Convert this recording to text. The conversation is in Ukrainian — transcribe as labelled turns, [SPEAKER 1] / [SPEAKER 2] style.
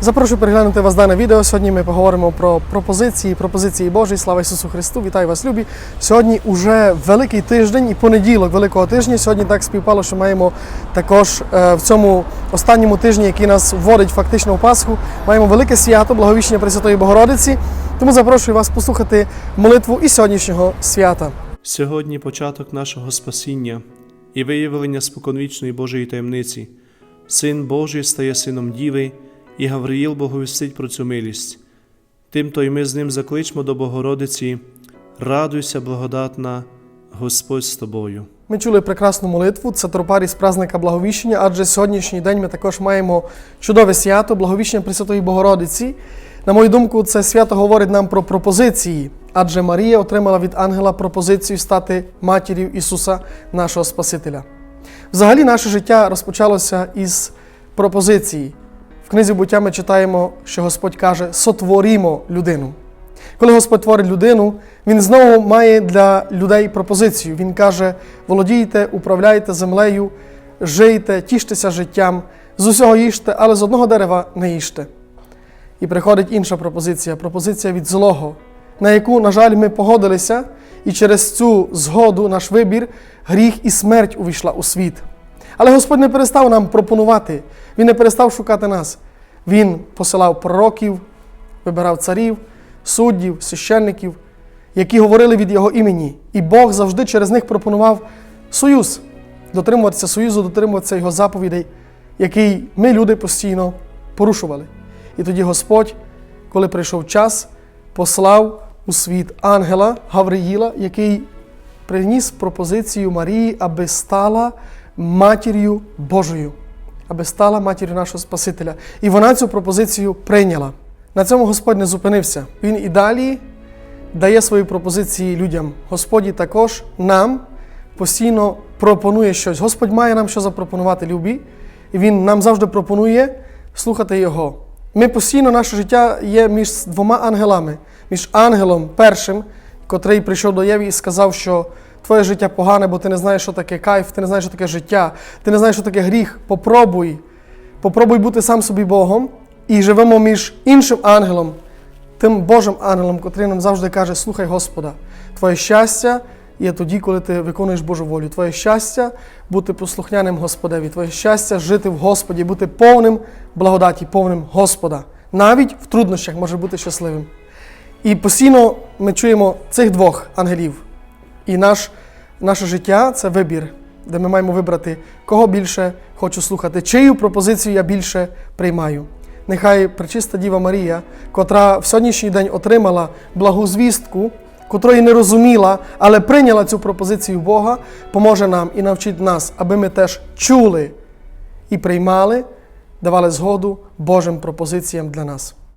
[SPEAKER 1] Запрошую переглянути вас дане відео. Сьогодні ми поговоримо про пропозиції, пропозиції Божі. Слава Ісусу Христу! Вітаю вас, любі! Сьогодні уже великий тиждень і понеділок великого тижня. Сьогодні так співпало, що маємо також е, в цьому останньому тижні, який нас вводить фактично у Пасху, маємо велике свято, благовіщення Пресвятої Богородиці. Тому запрошую вас послухати молитву і сьогоднішнього свята.
[SPEAKER 2] Сьогодні початок нашого спасіння і виявлення споконвічної Божої таємниці. Син Божий стає сином Діви, і Гавриїл боговістить про цю милість. Тимто й ми з ним закличмо до Богородиці, радуйся, благодатна, Господь з тобою.
[SPEAKER 1] Ми чули прекрасну молитву. Це тропарі з празника Благовіщення, адже сьогоднішній день ми також маємо чудове свято Благовіщення Пресвятої Богородиці. На мою думку, це свято говорить нам про пропозиції, адже Марія отримала від ангела пропозицію стати матір'ю Ісуса, нашого Спасителя. Взагалі, наше життя розпочалося із пропозиції. В книзі буття ми читаємо, що Господь каже: сотворімо людину. Коли Господь творить людину, Він знову має для людей пропозицію. Він каже: володійте, управляйте землею, жийте, тіштеся життям, з усього їжте, але з одного дерева не їжте. І приходить інша пропозиція пропозиція від злого, на яку, на жаль, ми погодилися, і через цю згоду, наш вибір, гріх і смерть увійшла у світ. Але Господь не перестав нам пропонувати, Він не перестав шукати нас. Він посилав пророків, вибирав царів, суддів, священників, які говорили від Його імені. І Бог завжди через них пропонував союз, дотримуватися союзу, дотримуватися Його заповідей, який ми, люди, постійно порушували. І тоді Господь, коли прийшов час, послав у світ ангела Гавриїла, який приніс пропозицію Марії, аби стала матір'ю Божою, аби стала матір'ю нашого Спасителя. І вона цю пропозицію прийняла. На цьому Господь не зупинився. Він і далі дає свої пропозиції людям. Господь також нам постійно пропонує щось. Господь має нам що запропонувати любі, і Він нам завжди пропонує слухати Його. Ми постійно наше життя є між двома ангелами, між ангелом першим, котрий прийшов до Єві і сказав, що твоє життя погане, бо ти не знаєш, що таке кайф, ти не знаєш, що таке життя, ти не знаєш, що таке гріх. Попробуй, попробуй бути сам собі Богом і живемо між іншим ангелом, тим Божим ангелом, котрий нам завжди каже: слухай Господа, твоє щастя є тоді, коли ти виконуєш Божу волю. Твоє щастя бути послухняним Господеві, твоє щастя жити в Господі, бути повним благодаті, повним Господа. Навіть в труднощах може бути щасливим. І постійно ми чуємо цих двох ангелів. І наш, наше життя це вибір, де ми маємо вибрати, кого більше хочу слухати, чию пропозицію я більше приймаю. Нехай пречиста Діва Марія, котра в сьогоднішній день отримала благу звістку, котрої не розуміла, але прийняла цю пропозицію Бога, поможе нам і навчить нас, аби ми теж чули і приймали, давали згоду Божим пропозиціям для нас.